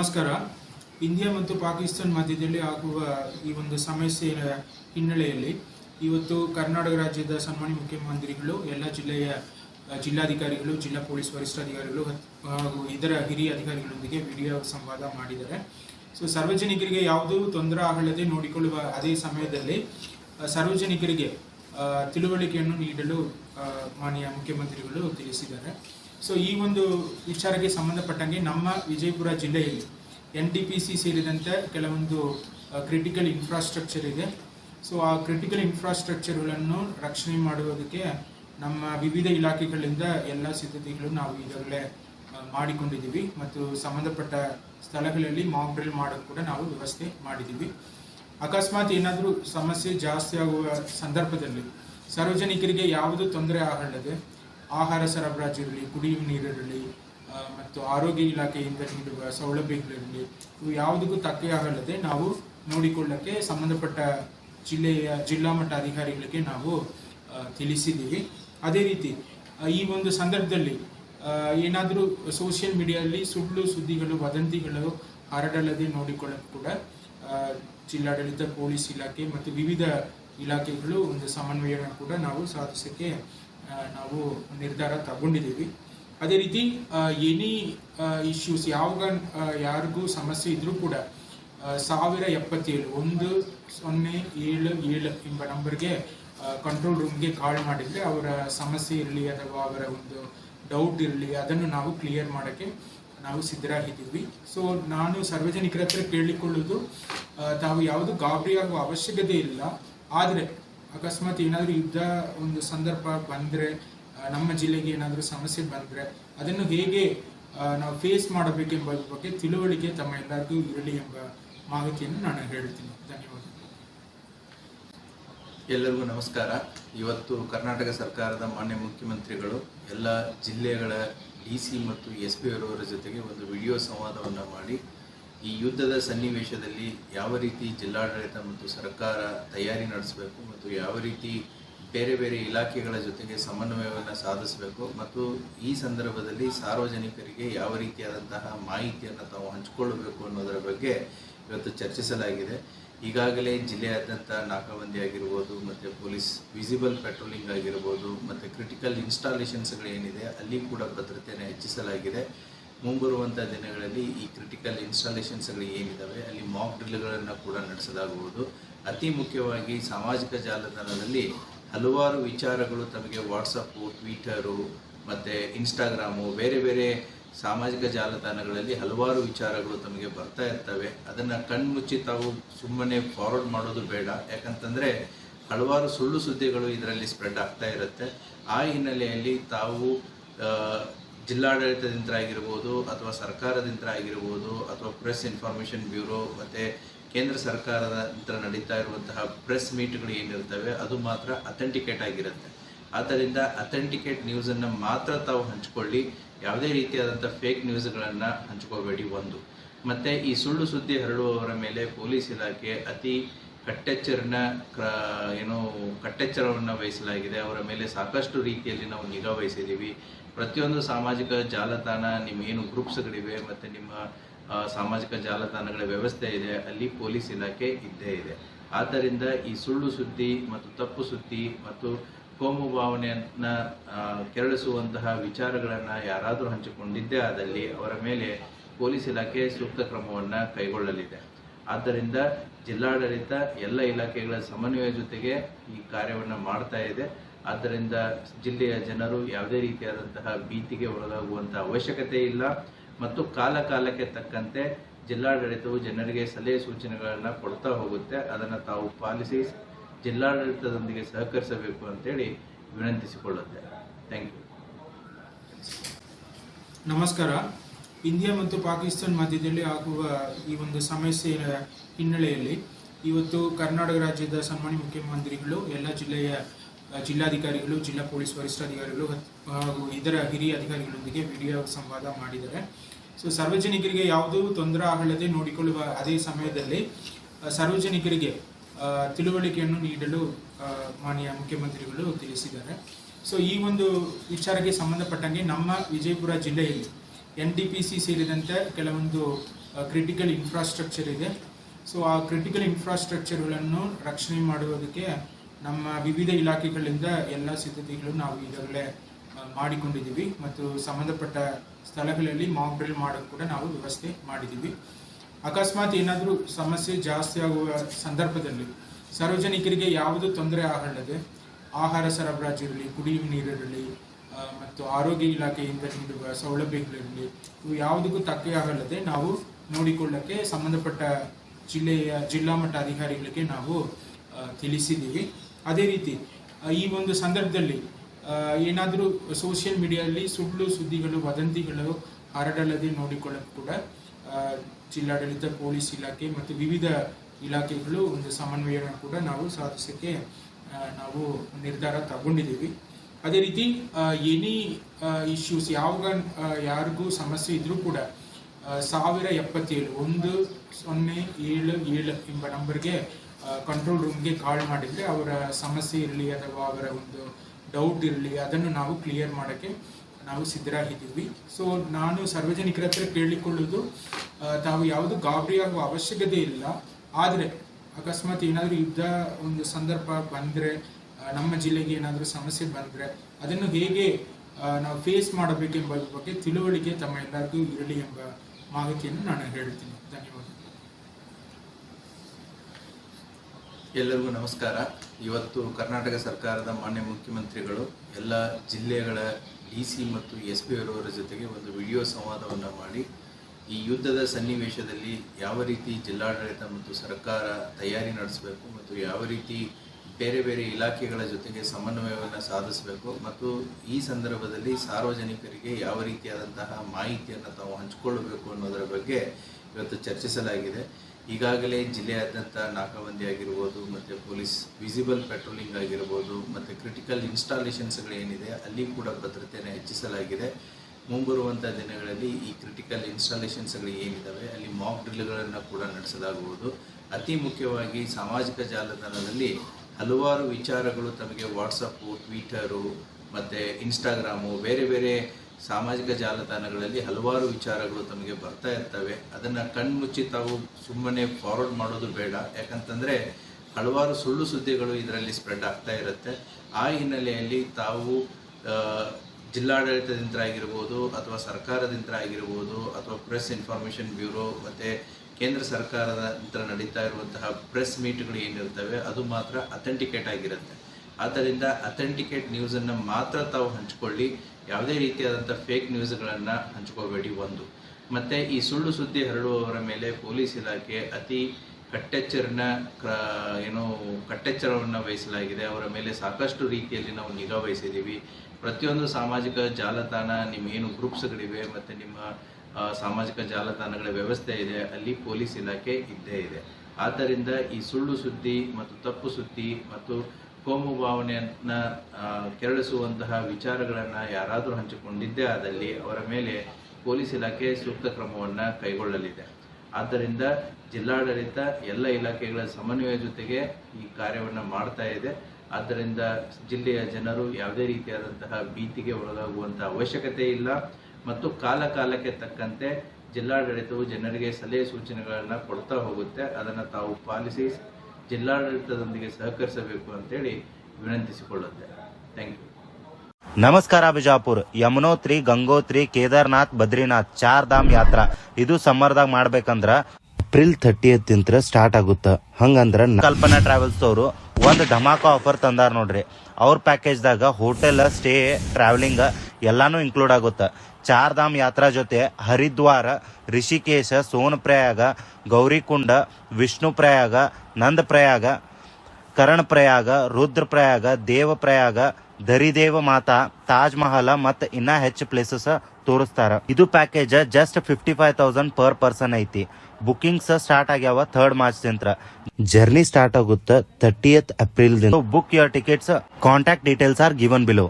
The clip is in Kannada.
ನಮಸ್ಕಾರ. ಇಂಡಿಯಾ ಮತ್ತು ಪಾಕಿಸ್ತಾನ ಮಧ್ಯದಲ್ಲಿ ಆಗುವ ಈ ಒಂದು ಸಮಸ್ಯೆಯ ಹಿನ್ನೆಲೆಯಲ್ಲಿ ಇವತ್ತು ಕರ್ನಾಟಕ ರಾಜ್ಯದ ಸನ್ಮಾನ್ಯ ಮುಖ್ಯಮಂತ್ರಿಗಳು, ಎಲ್ಲ ಜಿಲ್ಲೆಯ ಜಿಲ್ಲಾಧಿಕಾರಿಗಳು, ಜಿಲ್ಲಾ ಪೊಲೀಸ್ ವರಿಷ್ಠಾಧಿಕಾರಿಗಳು ಹಾಗೂ ಇದರ ಹಿರಿಯ ಅಧಿಕಾರಿಗಳೊಂದಿಗೆ ವಿಡಿಯೋ ಸಂವಾದ ಮಾಡಿದ್ದಾರೆ. ಸೊ ಸಾರ್ವಜನಿಕರಿಗೆ ಯಾವುದೂ ತೊಂದರೆ ಆಗಲದೆ ನೋಡಿಕೊಳ್ಳುವ ಅದೇ ಸಮಯದಲ್ಲಿ ಸಾರ್ವಜನಿಕರಿಗೆ ತಿಳುವಳಿಕೆಯನ್ನು ನೀಡಲು ಮಾನ್ಯ ಮುಖ್ಯಮಂತ್ರಿಗಳು ತಿಳಿಸಿದ್ದಾರೆ. ಸೊ ಈ ಒಂದು ವಿಚಾರಕ್ಕೆ ಸಂಬಂಧಪಟ್ಟಂಗೆ ನಮ್ಮ ವಿಜಯಪುರ ಜಿಲ್ಲೆಯಲ್ಲಿ ಎನ್ ಟಿ ಪಿ ಸಿ ಸೇರಿದಂತೆ ಕೆಲವೊಂದು ಕ್ರಿಟಿಕಲ್ ಇನ್ಫ್ರಾಸ್ಟ್ರಕ್ಚರ್ ಇದೆ. ಸೊ ಆ ಕ್ರಿಟಿಕಲ್ ಇನ್ಫ್ರಾಸ್ಟ್ರಕ್ಚರ್ಗಳನ್ನು ರಕ್ಷಣೆ ಮಾಡುವುದಕ್ಕೆ ನಮ್ಮ ವಿವಿಧ ಇಲಾಖೆಗಳಿಂದ ಎಲ್ಲ ಸಿದ್ಧತೆಗಳು ನಾವು ಈಗಾಗಲೇ ಮಾಡಿಕೊಂಡಿದ್ದೀವಿ. ಮತ್ತು ಸಂಬಂಧಪಟ್ಟ ಸ್ಥಳಗಳಲ್ಲಿ ಮಾಕ್ ಡ್ರಿಲ್ ಮಾಡೋಕ್ಕೆ ಕೂಡ ನಾವು ವ್ಯವಸ್ಥೆ ಮಾಡಿದ್ದೀವಿ. ಅಕಸ್ಮಾತ್ ಏನಾದರೂ ಸಮಸ್ಯೆ ಜಾಸ್ತಿ ಆಗುವ ಸಂದರ್ಭದಲ್ಲಿ ಸಾರ್ವಜನಿಕರಿಗೆ ಯಾವುದು ತೊಂದರೆ ಆಗಲ್ಲದೆ ಆಹಾರ ಸರಬರಾಜಿರಲಿ, ಕುಡಿಯುವ ನೀರಿರಲಿ ಮತ್ತು ಆರೋಗ್ಯ ಇಲಾಖೆಯಿಂದ ನೀಡುವ ಸೌಲಭ್ಯಗಳಿರಲಿ, ಇವು ಯಾವುದಕ್ಕೂ ತಕ್ಕೆ ಆಗಲ್ಲದೆ ನಾವು ನೋಡಿಕೊಳ್ಳಕ್ಕೆ ಸಂಬಂಧಪಟ್ಟ ಜಿಲ್ಲೆಯ ಜಿಲ್ಲಾ ಮಟ್ಟ ಅಧಿಕಾರಿಗಳಿಗೆ ನಾವು ತಿಳಿಸಿದ್ದೀವಿ. ಅದೇ ರೀತಿ ಈ ಒಂದು ಸಂದರ್ಭದಲ್ಲಿ ಏನಾದರೂ ಸೋಷಿಯಲ್ ಮೀಡಿಯಾದಲ್ಲಿ ಸುಳ್ಳು ಸುದ್ದಿಗಳು, ವದಂತಿಗಳು ಹರಡಲ್ಲದೆ ನೋಡಿಕೊಳ್ಳಕ್ಕೆ ಕೂಡ ಜಿಲ್ಲಾಡಳಿತ, ಪೊಲೀಸ್ ಇಲಾಖೆ ಮತ್ತು ವಿವಿಧ ಇಲಾಖೆಗಳು ಒಂದು ಸಮನ್ವಯನ ಕೂಡ ನಾವು ಸಾಧಿಸೋಕ್ಕೆ ನಾವು ನಿರ್ಧಾರ ತಗೊಂಡಿದ್ದೀವಿ. ಅದೇ ರೀತಿ ಎನಿ ಇಶ್ಯೂಸ್ ಯಾವಾಗ ಯಾರಿಗೂ ಸಮಸ್ಯೆ ಇದ್ದರೂ ಕೂಡ ಸಾವಿರ ಎಪ್ಪತ್ತೇಳು, ಒಂದು ಸೊನ್ನೆ ಏಳು ಏಳು ಎಂಬ ನಂಬರ್ಗೆ ಕಂಟ್ರೋಲ್ ರೂಮ್ಗೆ ಕಾಲ್ ಮಾಡಿದರೆ ಅವರ ಸಮಸ್ಯೆ ಇರಲಿ ಅಥವಾ ಅವರ ಒಂದು ಡೌಟ್ ಇರಲಿ, ಅದನ್ನು ನಾವು ಕ್ಲಿಯರ್ ಮಾಡೋಕ್ಕೆ ನಾವು ಸಿದ್ಧರಾಗಿದ್ದೀವಿ. ಸೊ ನಾನು ಸಾರ್ವಜನಿಕರ ಹತ್ರ ಕೇಳಿಕೊಳ್ಳೋದು ತಾವು ಯಾವುದು ಗಾಬರಿ ಆಗುವ ಅವಶ್ಯಕತೆ ಇಲ್ಲ. ಆದರೆ ಅಕಸ್ಮಾತ್ ಏನಾದರೂ ಯುದ್ಧ ಒಂದು ಸಂದರ್ಭ ಬಂದರೆ ನಮ್ಮ ಜಿಲ್ಲೆಗೆ ಏನಾದರೂ ಸಮಸ್ಯೆ ಬಂದರೆ ಅದನ್ನು ಹೇಗೆ ನಾವು ಫೇಸ್ ಮಾಡಬೇಕೆಂಬ ಬಗ್ಗೆ ತಿಳುವಳಿಕೆ ತಮ್ಮ ಎಲ್ಲರಿಗೂ ಇರಲಿ ಎಂಬ ಮಾಹಿತಿಯನ್ನು ನಾನು ಹೇಳ್ತೀನಿ. ಧನ್ಯವಾದ ಎಲ್ಲರಿಗೂ ನಮಸ್ಕಾರ. ಇವತ್ತು ಕರ್ನಾಟಕ ಸರ್ಕಾರದ ಮಾನ್ಯ ಮುಖ್ಯಮಂತ್ರಿಗಳು ಎಲ್ಲ ಜಿಲ್ಲೆಗಳ ಡಿ ಸಿ ಮತ್ತು ಎಸ್ ಪಿ ಅವರವರ ಜೊತೆಗೆ ಒಂದು ವಿಡಿಯೋ ಸಂವಾದವನ್ನು ಮಾಡಿ ಈ ಯುದ್ಧದ ಸನ್ನಿವೇಶದಲ್ಲಿ ಯಾವ ರೀತಿ ಜಿಲ್ಲಾಡಳಿತ ಮತ್ತು ಸರ್ಕಾರ ತಯಾರಿ ನಡೆಸಬೇಕು ಮತ್ತು ಯಾವ ರೀತಿ ಬೇರೆ ಬೇರೆ ಇಲಾಖೆಗಳ ಜೊತೆಗೆ ಸಮನ್ವಯವನ್ನು ಸಾಧಿಸಬೇಕು ಮತ್ತು ಈ ಸಂದರ್ಭದಲ್ಲಿ ಸಾರ್ವಜನಿಕರಿಗೆ ಯಾವ ರೀತಿಯಾದಂತಹ ಮಾಹಿತಿಯನ್ನು ತಾವು ಹಂಚಿಕೊಳ್ಳಬೇಕು ಅನ್ನೋದರ ಬಗ್ಗೆ ಇವತ್ತು ಚರ್ಚಿಸಲಾಗಿದೆ. ಈಗಾಗಲೇ ಜಿಲ್ಲೆಯಾದ್ಯಂತ ನಾಕಾಬಂದಿ ಆಗಿರ್ಬೋದು, ಮತ್ತು ಪೊಲೀಸ್ ವಿಸಿಬಲ್ ಪೆಟ್ರೋಲಿಂಗ್ ಆಗಿರ್ಬೋದು, ಮತ್ತು ಕ್ರಿಟಿಕಲ್ ಇನ್ಸ್ಟಾಲೇಷನ್ಸ್ಗಳೇನಿದೆ ಅಲ್ಲಿ ಕೂಡ ಭದ್ರತೆಯನ್ನು ಹೆಚ್ಚಿಸಲಾಗಿದೆ. ಮುಂಬರುವಂಥ ದಿನಗಳಲ್ಲಿ ಈ ಕ್ರಿಟಿಕಲ್ ಇನ್ಸ್ಟಾಲೇಷನ್ಸ್ಗಳು ಏನಿದ್ದಾವೆ ಅಲ್ಲಿ ಮಾಕ್ ಡ್ರಿಲ್ಗಳನ್ನು ಕೂಡ ನಡೆಸಲಾಗುವುದು. ಅತಿ ಮುಖ್ಯವಾಗಿ ಸಾಮಾಜಿಕ ಜಾಲತಾಣದಲ್ಲಿ ಹಲವಾರು ವಿಚಾರಗಳು ತಮಗೆ ವಾಟ್ಸಪ್ಪು ಟ್ವಿಟರು ಮತ್ತು ಇನ್ಸ್ಟಾಗ್ರಾಮು ಬೇರೆ ಬೇರೆ ಸಾಮಾಜಿಕ ಜಾಲತಾಣಗಳಲ್ಲಿ ಹಲವಾರು ವಿಚಾರಗಳು ತಮಗೆ ಬರ್ತಾ ಇರ್ತವೆ. ಅದನ್ನು ಕಣ್ಮುಚ್ಚಿ ತಾವು ಸುಮ್ಮನೆ ಫಾರ್ವರ್ಡ್ ಮಾಡೋದು ಬೇಡ. ಯಾಕಂತಂದರೆ ಹಲವಾರು ಸುಳ್ಳು ಸುದ್ದಿಗಳು ಇದರಲ್ಲಿ ಸ್ಪ್ರೆಡ್ ಆಗ್ತಾ ಇರುತ್ತೆ. ಆ ಹಿನ್ನೆಲೆಯಲ್ಲಿ ತಾವು ಜಿಲ್ಲಾಡಳಿತದಿಂದ ಆಗಿರ್ಬೋದು ಅಥವಾ ಸರ್ಕಾರದಿಂದ ಆಗಿರ್ಬೋದು ಅಥವಾ ಪ್ರೆಸ್ ಇನ್ಫಾರ್ಮೇಷನ್ ಬ್ಯೂರೋ ಮತ್ತು ಕೇಂದ್ರ ಸರ್ಕಾರದ ನಂತರ ನಡೀತಾ ಇರುವಂತಹ ಪ್ರೆಸ್ ಮೀಟ್ಗಳು ಏನಿರ್ತವೆ, ಅದು ಮಾತ್ರ ಅಥೆಂಟಿಕೇಟ್ ಆಗಿರುತ್ತೆ. ಆದ್ದರಿಂದ ಅಥೆಂಟಿಕೇಟ್ ನ್ಯೂಸನ್ನು ಮಾತ್ರ ತಾವು ಹಂಚ್ಕೊಳ್ಳಿ. ಯಾವುದೇ ರೀತಿಯಾದಂಥ ಫೇಕ್ ನ್ಯೂಸ್ಗಳನ್ನು ಹಂಚ್ಕೋಬೇಡಿ ಒಂದು. ಮತ್ತು ಈ ಸುಳ್ಳು ಸುದ್ದಿ ಹರಡುವವರ ಮೇಲೆ ಪೊಲೀಸ್ ಇಲಾಖೆ ಅತಿ ಕಟ್ಟೆಚ್ಚರನ ಏನು ಕಟ್ಟೆಚ್ಚರವನ್ನು ವಹಿಸಲಾಗಿದೆ. ಅವರ ಮೇಲೆ ಸಾಕಷ್ಟು ರೀತಿಯಲ್ಲಿ ನಾವು ನಿಗಾ ವಹಿಸಿದ್ದೀವಿ. ಪ್ರತಿಯೊಂದು ಸಾಮಾಜಿಕ ಜಾಲತಾಣ ನಿಮ್ಮ ಏನು ಗ್ರೂಪ್ಸ್ಗಳಿವೆ ಮತ್ತು ನಿಮ್ಮ ಸಾಮಾಜಿಕ ಜಾಲತಾಣಗಳ ವ್ಯವಸ್ಥೆ ಇದೆ, ಅಲ್ಲಿ ಪೊಲೀಸ್ ಇಲಾಖೆ ಇದ್ದೇ ಇದೆ. ಆದ್ದರಿಂದ ಈ ಸುಳ್ಳು ಸುದ್ದಿ ಮತ್ತು ತಪ್ಪು ಸುದ್ದಿ ಮತ್ತು ಕೋಮು ಭಾವನೆಯನ್ನ ಕೆರಳಿಸುವಂತಹ ವಿಚಾರಗಳನ್ನು ಯಾರಾದರೂ ಹಂಚಿಕೊಂಡಿದ್ದೇ ಆದಲ್ಲಿ ಅವರ ಮೇಲೆ ಪೊಲೀಸ್ ಇಲಾಖೆ ಸೂಕ್ತ ಕ್ರಮವನ್ನು ಕೈಗೊಳ್ಳಲಿದೆ. ಆದ್ದರಿಂದ ಜಿಲ್ಲಾಡಳಿತ ಎಲ್ಲ ಇಲಾಖೆಗಳ ಸಮನ್ವಯ ಜೊತೆಗೆ ಈ ಕಾರ್ಯವನ್ನು ಮಾಡ್ತಾ ಇದೆ. ಆದ್ದರಿಂದ ಜಿಲ್ಲೆಯ ಜನರು ಯಾವುದೇ ರೀತಿಯಾದಂತಹ ಭೀತಿಗೆ ಒಳಗಾಗುವಂಥ ಅವಶ್ಯಕತೆ ಇಲ್ಲ. ಮತ್ತು ಕಾಲ ಕಾಲಕ್ಕೆ ತಕ್ಕಂತೆ ಜಿಲ್ಲಾಡಳಿತವು ಜನರಿಗೆ ಸಲಹೆ ಸೂಚನೆಗಳನ್ನು ಕೊಡ್ತಾ ಹೋಗುತ್ತೆ. ಅದನ್ನು ತಾವು ಪಾಲಿಸಿ ಜಿಲ್ಲಾಡಳಿತದೊಂದಿಗೆ ಸಹಕರಿಸಬೇಕು ಅಂತೇಳಿ ವಿನಂತಿಸಿಕೊಳ್ಳುತ್ತೆ. ಥ್ಯಾಂಕ್ ಯು ನಮಸ್ಕಾರ. ಇಂಡಿಯಾ ಮತ್ತು ಪಾಕಿಸ್ತಾನ ಮಧ್ಯದಲ್ಲಿ ಆಗುವ ಈ ಒಂದು ಸಮಸ್ಯೆಯ ಹಿನ್ನೆಲೆಯಲ್ಲಿ ಇವತ್ತು ಕರ್ನಾಟಕ ರಾಜ್ಯದ ಸನ್ಮಾನ್ಯ ಮುಖ್ಯಮಂತ್ರಿಗಳು, ಎಲ್ಲ ಜಿಲ್ಲೆಯ ಜಿಲ್ಲಾಧಿಕಾರಿಗಳು, ಜಿಲ್ಲಾ ಪೊಲೀಸ್ ವರಿಷ್ಠಾಧಿಕಾರಿಗಳು ಹಾಗೂ ಇತರ ಹಿರಿಯ ಅಧಿಕಾರಿಗಳೊಂದಿಗೆ ವಿಡಿಯೋ ಸಂವಾದ ಮಾಡಿದ್ದಾರೆ. ಸೊ ಸಾರ್ವಜನಿಕರಿಗೆ ಯಾವುದೂ ತೊಂದರೆ ಆಗಲದೆ ನೋಡಿಕೊಳ್ಳುವ ಅದೇ ಸಮಯದಲ್ಲಿ ಸಾರ್ವಜನಿಕರಿಗೆ ತಿಳುವಳಿಕೆಯನ್ನು ನೀಡಲು ಮಾನ್ಯ ಮುಖ್ಯಮಂತ್ರಿಗಳು ತಿಳಿಸಿದ್ದಾರೆ. ಸೊ ಈ ಒಂದು ವಿಚಾರಕ್ಕೆ ಸಂಬಂಧಪಟ್ಟಂಗೆ ನಮ್ಮ ವಿಜಯಪುರ ಜಿಲ್ಲೆಯಲ್ಲಿ ಎನ್ ಟಿ ಪಿ ಸಿ ಸೇರಿದಂತೆ ಕೆಲವೊಂದು ಕ್ರಿಟಿಕಲ್ ಇನ್ಫ್ರಾಸ್ಟ್ರಕ್ಚರ್ ಇದೆ. ಸೊ ಆ ಕ್ರಿಟಿಕಲ್ ಇನ್ಫ್ರಾಸ್ಟ್ರಕ್ಚರ್ಗಳನ್ನು ರಕ್ಷಣೆ ಮಾಡುವುದಕ್ಕೆ ನಮ್ಮ ವಿವಿಧ ಇಲಾಖೆಗಳಿಂದ ಎಲ್ಲ ಸಿದ್ಧತೆಗಳು ನಾವು ಈಗಾಗಲೇ ಮಾಡಿಕೊಂಡಿದ್ದೀವಿ ಮತ್ತು ಸಂಬಂಧಪಟ್ಟ ಸ್ಥಳಗಳಲ್ಲಿ ಮಾಕ್ ಡ್ರಿಲ್ ಮಾಡೋಕ್ಕೆ ಕೂಡ ನಾವು ವ್ಯವಸ್ಥೆ ಮಾಡಿದ್ದೀವಿ. ಅಕಸ್ಮಾತ್ ಏನಾದರೂ ಸಮಸ್ಯೆ ಜಾಸ್ತಿ ಆಗುವ ಸಂದರ್ಭದಲ್ಲಿ ಸಾರ್ವಜನಿಕರಿಗೆ ಯಾವುದು ತೊಂದರೆ ಆಗಲ್ಲದೆ ಆಹಾರ ಸರಬರಾಜು ಇರಲಿ, ಕುಡಿಯುವ ನೀರಿರಲಿ ಮತ್ತು ಆರೋಗ್ಯ ಇಲಾಖೆಯಿಂದ ನೀಡುವ ಸೌಲಭ್ಯಗಳಿರಲಿ ಇವು ಯಾವುದಕ್ಕೂ ತಕ್ಕೆ ಆಗಲ್ಲದೆ ನಾವು ನೋಡಿಕೊಳ್ಳಕ್ಕೆ ಸಂಬಂಧಪಟ್ಟ ಜಿಲ್ಲೆಯ ಜಿಲ್ಲಾ ಮಟ್ಟ ಅಧಿಕಾರಿಗಳಿಗೆ ನಾವು ತಿಳಿಸಿದ್ದೀವಿ. ಅದೇ ರೀತಿ ಈ ಒಂದು ಸಂದರ್ಭದಲ್ಲಿ ಏನಾದರೂ ಸೋಷಿಯಲ್ ಮೀಡಿಯಲ್ಲಿ ಸುಳ್ಳು ಸುದ್ದಿಗಳು, ವದಂತಿಗಳು ಹರಡಲ್ಲದೆ ನೋಡಿಕೊಳ್ಳಕ್ಕೆ ಕೂಡ ಜಿಲ್ಲಾಡಳಿತ, ಪೊಲೀಸ್ ಇಲಾಖೆ ಮತ್ತು ವಿವಿಧ ಇಲಾಖೆಗಳು ಒಂದು ಸಮನ್ವಯವನ್ನು ಕೂಡ ನಾವು ಸಾಧಿಸೋಕ್ಕೆ ನಾವು ನಿರ್ಧಾರ ತಗೊಂಡಿದ್ದೀವಿ. ಅದೇ ರೀತಿ ಎನಿ ಇಶ್ಯೂಸ್ ಯಾವಾಗ ಯಾರಿಗೂ ಸಮಸ್ಯೆ ಇದ್ದರೂ ಕೂಡ ಸಾವಿರ ಎಪ್ಪತ್ತೇಳು, ಒಂದು ಸೊನ್ನೆ ಏಳು ಏಳು ಎಂಬ ನಂಬರ್ಗೆ ಕಂಟ್ರೋಲ್ ರೂಮ್ಗೆ ಕಾಲ್ ಮಾಡಿದರೆ ಅವರ ಸಮಸ್ಯೆ ಇರಲಿ ಅಥವಾ ಅವರ ಒಂದು ಡೌಟ್ ಇರಲಿ, ಅದನ್ನು ನಾವು ಕ್ಲಿಯರ್ ಮಾಡೋಕ್ಕೆ ನಾವು ಸಿದ್ಧರಾಗಿದ್ದೀವಿ. ಸೊ ನಾನು ಸಾರ್ವಜನಿಕರ ಹತ್ರ ಕೇಳಿಕೊಳ್ಳೋದು ತಾವು ಯಾವುದು ಗಾಬರಿ ಅವಶ್ಯಕತೆ ಇಲ್ಲ. ಆದರೆ, ಅಕಸ್ಮಾತ್ ಏನಾದರೂ ಯುದ್ಧ ಒಂದು ಸಂದರ್ಭ ಬಂದರೆ ನಮ್ಮ ಜಿಲ್ಲೆಗೆ ಏನಾದರೂ ಸಮಸ್ಯೆ ಬಂದರೆ, ಅದನ್ನು ಹೇಗೆ ನಾವು ಫೇಸ್ ಮಾಡಬೇಕೆಂಬ ಬಗ್ಗೆ ತಿಳುವಳಿಕೆ ತಮ್ಮ ಎಲ್ಲರಿಗೂ ಇರಲಿ ಎಂಬ ಮಾಹಿತಿಯನ್ನು ನಾನು ಹೇಳ್ತೀನಿ. ಧನ್ಯವಾದ ಎಲ್ಲರಿಗೂ ನಮಸ್ಕಾರ. ಇವತ್ತು ಕರ್ನಾಟಕ ಸರ್ಕಾರದ ಮಾನ್ಯ ಮುಖ್ಯಮಂತ್ರಿಗಳು ಎಲ್ಲ ಜಿಲ್ಲೆಗಳ ಡಿ ಸಿ ಮತ್ತು ಎಸ್ ಪಿ ಅವರವರ ಜೊತೆಗೆ ಒಂದು ವಿಡಿಯೋ ಸಂವಾದವನ್ನು ಮಾಡಿ, ಈ ಯುದ್ಧದ ಸನ್ನಿವೇಶದಲ್ಲಿ ಯಾವ ರೀತಿ ಜಿಲ್ಲಾಡಳಿತ ಮತ್ತು ಸರ್ಕಾರ ತಯಾರಿ ನಡೆಸಬೇಕು ಮತ್ತು ಯಾವ ರೀತಿ ಬೇರೆ ಬೇರೆ ಇಲಾಖೆಗಳ ಜೊತೆಗೆ ಸಮನ್ವಯವನ್ನು ಸಾಧಿಸಬೇಕು ಮತ್ತು ಈ ಸಂದರ್ಭದಲ್ಲಿ ಸಾರ್ವಜನಿಕರಿಗೆ ಯಾವ ರೀತಿಯಾದಂತಹ ಮಾಹಿತಿಯನ್ನು ತಾವು ಹಂಚಿಕೊಳ್ಳಬೇಕು ಅನ್ನೋದರ ಬಗ್ಗೆ ಇವತ್ತು ಚರ್ಚಿಸಲಾಗಿದೆ. ಈಗಾಗಲೇ ಜಿಲ್ಲೆಯಾದ್ಯಂತ ನಾಕಾಬಂದಿ ಆಗಿರ್ಬೋದು, ಮತ್ತು ಪೊಲೀಸ್ ವಿಸಿಬಲ್ ಪೆಟ್ರೋಲಿಂಗ್ ಆಗಿರ್ಬೋದು, ಮತ್ತು ಕ್ರಿಟಿಕಲ್ ಇನ್ಸ್ಟಾಲೇಷನ್ಸ್ಗಳೇನಿದೆ, ಅಲ್ಲಿ ಕೂಡ ಭದ್ರತೆಯನ್ನು ಹೆಚ್ಚಿಸಲಾಗಿದೆ. ಮುಂಬರುವಂಥ ದಿನಗಳಲ್ಲಿ ಈ ಕ್ರಿಟಿಕಲ್ ಇನ್ಸ್ಟಾಲೇಷನ್ಸ್ಗಳು ಏನಿದ್ದಾವೆ ಅಲ್ಲಿ ಮಾಕ್ ಡ್ರಿಲ್ಗಳನ್ನು ಕೂಡ ನಡೆಸಲಾಗುವುದು. ಅತಿ ಮುಖ್ಯವಾಗಿ ಸಾಮಾಜಿಕ ಜಾಲತಾಣದಲ್ಲಿ ಹಲವಾರು ವಿಚಾರಗಳು ತಮಗೆ ವಾಟ್ಸಪ್ಪು ಟ್ವಿಟರು ಮತ್ತು ಇನ್ಸ್ಟಾಗ್ರಾಮು ಬೇರೆ ಬೇರೆ ಸಾಮಾಜಿಕ ಜಾಲತಾಣಗಳಲ್ಲಿ ಹಲವಾರು ವಿಚಾರಗಳು ತಮಗೆ ಬರ್ತಾ ಇರ್ತವೆ. ಅದನ್ನು ಕಣ್ಮುಚ್ಚಿ ತಾವು ಸುಮ್ಮನೆ ಫಾರ್ವರ್ಡ್ ಮಾಡೋದು ಬೇಡ. ಯಾಕಂತಂದರೆ ಹಲವಾರು ಸುಳ್ಳು ಸುದ್ದಿಗಳು ಇದರಲ್ಲಿ ಸ್ಪ್ರೆಡ್ ಆಗ್ತಾ ಇರುತ್ತೆ. ಆ ಹಿನ್ನೆಲೆಯಲ್ಲಿ ತಾವು ಜಿಲ್ಲಾಡಳಿತದಿಂದ ಆಗಿರ್ಬೋದು ಅಥವಾ ಸರ್ಕಾರದಿಂದ ಆಗಿರ್ಬೋದು ಅಥವಾ ಪ್ರೆಸ್ ಇನ್ಫಾರ್ಮೇಷನ್ ಬ್ಯೂರೋ ಮತ್ತು ಕೇಂದ್ರ ಸರ್ಕಾರದ ನಂತರ ನಡೀತಾ ಇರುವಂತಹ ಪ್ರೆಸ್ ಮೀಟ್ಗಳು ಏನಿರ್ತವೆ, ಅದು ಮಾತ್ರ ಅಥೆಂಟಿಕೇಟ್ ಆಗಿರುತ್ತೆ. ಆದ್ದರಿಂದ ಅಥೆಂಟಿಕೇಟ್ ನ್ಯೂಸನ್ನು ಮಾತ್ರ ತಾವು ಹಂಚ್ಕೊಳ್ಳಿ. ಯಾವುದೇ ರೀತಿಯಾದಂಥ ಫೇಕ್ ನ್ಯೂಸ್ಗಳನ್ನು ಹಂಚ್ಕೋಬೇಡಿ ಒಂದು. ಮತ್ತು ಈ ಸುಳ್ಳು ಸುದ್ದಿ ಹರಡುವವರ ಮೇಲೆ ಪೊಲೀಸ್ ಇಲಾಖೆ ಅತಿ ಕಟ್ಟೆಚ್ಚರನ ಕ್ರ, ಏನು, ಕಟ್ಟೆಚ್ಚರವನ್ನು ವಹಿಸಲಾಗಿದೆ. ಅವರ ಮೇಲೆ ಸಾಕಷ್ಟು ರೀತಿಯಲ್ಲಿ ನಾವು ನಿಗಾ ವಹಿಸಿದ್ದೀವಿ. ಪ್ರತಿಯೊಂದು ಸಾಮಾಜಿಕ ಜಾಲತಾಣ ನಿಮ್ಮ ಏನು ಗ್ರೂಪ್ಸ್ಗಳಿವೆ ಮತ್ತು ನಿಮ್ಮ ಸಾಮಾಜಿಕ ಜಾಲತಾಣಗಳ ವ್ಯವಸ್ಥೆ ಇದೆ, ಅಲ್ಲಿ ಪೊಲೀಸ್ ಇಲಾಖೆ ಇದ್ದೇ ಇದೆ. ಆದ್ದರಿಂದ ಈ ಸುಳ್ಳು ಸುದ್ದಿ ಮತ್ತು ತಪ್ಪು ಸುದ್ದಿ ಮತ್ತು ಕೋಮು ಭಾವನೆಯನ್ನ ಕೆರಳಿಸುವಂತಹ ವಿಚಾರಗಳನ್ನು ಯಾರಾದರೂ ಹಂಚಿಕೊಂಡಿದ್ದೇ ಆದಲ್ಲಿ ಅವರ ಮೇಲೆ ಪೊಲೀಸ್ ಇಲಾಖೆ ಸೂಕ್ತ ಕ್ರಮವನ್ನು ಕೈಗೊಳ್ಳಲಿದೆ. ಆದ್ದರಿಂದ ಜಿಲ್ಲಾಡಳಿತ ಎಲ್ಲ ಇಲಾಖೆಗಳ ಸಮನ್ವಯ ಜೊತೆಗೆ ಈ ಕಾರ್ಯವನ್ನು ಮಾಡ್ತಾ ಇದೆ. ಆದ್ದರಿಂದ ಜಿಲ್ಲೆಯ ಜನರು ಯಾವುದೇ ರೀತಿಯಾದಂತಹ ಭೀತಿಗೆ ಒಳಗಾಗುವಂತಹ ಅವಶ್ಯಕತೆ ಇಲ್ಲ. ಮತ್ತು ಕಾಲ ಕಾಲಕ್ಕೆ ತಕ್ಕಂತೆ ಜಿಲ್ಲಾಡಳಿತವು ಜನರಿಗೆ ಸಲಹೆ ಸೂಚನೆಗಳನ್ನು ಕೊಡ್ತಾ ಹೋಗುತ್ತೆ. ಅದನ್ನು ತಾವು ಪಾಲಿಸಿ ಜಿಲ್ಲಾಡಳಿತದೊಂದಿಗೆ ಸಹಕರಿಸಬೇಕು ಅಂತೇಳಿ ವಿನಂತಿಸಿಕೊಳ್ಳುತ್ತೆ. ಥ್ಯಾಂಕ್ ಯು ನಮಸ್ಕಾರ ಬಿಜಾಪುರ್. ಯಮುನೋತ್ರಿ, ಗಂಗೋತ್ರಿ, ಕೇದಾರ್ನಾಥ್, ಬದ್ರಿನಾಥ್ ಚಾರ್ ಧಾಮ್ ಯಾತ್ರಾ. ಇದು ಸಮ್ಮರ್ದಾಗ ಮಾಡ್ಬೇಕಂದ್ರ ಏಪ್ರಿಲ್ ಥರ್ಟಿ ತಿಂತ್ರ ಸ್ಟಾರ್ಟ್ ಆಗುತ್ತ. ಹಂಗಂದ್ರ ಕಲ್ಪನಾ ಟ್ರಾವೆಲ್ಸ್ ಅವರು ಒಂದು ಧಮಾಕ ಆಫರ್ ತಂದಾರ ನೋಡ್ರಿ. ಅವ್ರ ಪ್ಯಾಕೇಜ್ದಾಗ ಹೋಟೆಲ್ ಸ್ಟೇ ಟ್ರಾವೆಲಿಂಗ್ ಎಲ್ಲಾನು ಇನ್ಕ್ಲೂಡ್ ಆಗುತ್ತ. ಚಾರ್ ಧಾಮ್ ಯಾತ್ರಾ ಜೊತೆ ಹರಿದ್ವಾರ, ರಿಷಿಕೇಶ, ಸೋನಪ್ರಯಾಗ, ಗೌರಿಕುಂಡ, ವಿಷ್ಣುಪ್ರಯಾಗ, ನಂದಪ್ರಯಾಗ, ಕರಣಪ್ರಯಾಗ, ರುದ್ರಪ್ರಯಾಗ, ದೇವಪ್ರಯಾಗ, ದರಿದೇವ ಮಾತಾ, ತಾಜ್ ಮಹಲ್ ಮತ್ತ ಇನ್ನ ಹೆಚ್ಚು ಪ್ಲೇಸಸ್ ತೋರಿಸ್ತಾರ. ಇದು package just fifty five thousand per person ಐತಿ. ಬುಕಿಂಗ್ಸ್ ಸ್ಟಾರ್ಟ್ ಆಗ್ಯಾವ ಥರ್ಡ್ ಮಾರ್ಚ್ ದಿಂದ ಜರ್ನಿ ಸ್ಟಾರ್ಟ್ ಆಗುತ್ತೆ thirtieth April book your tickets contact details are given below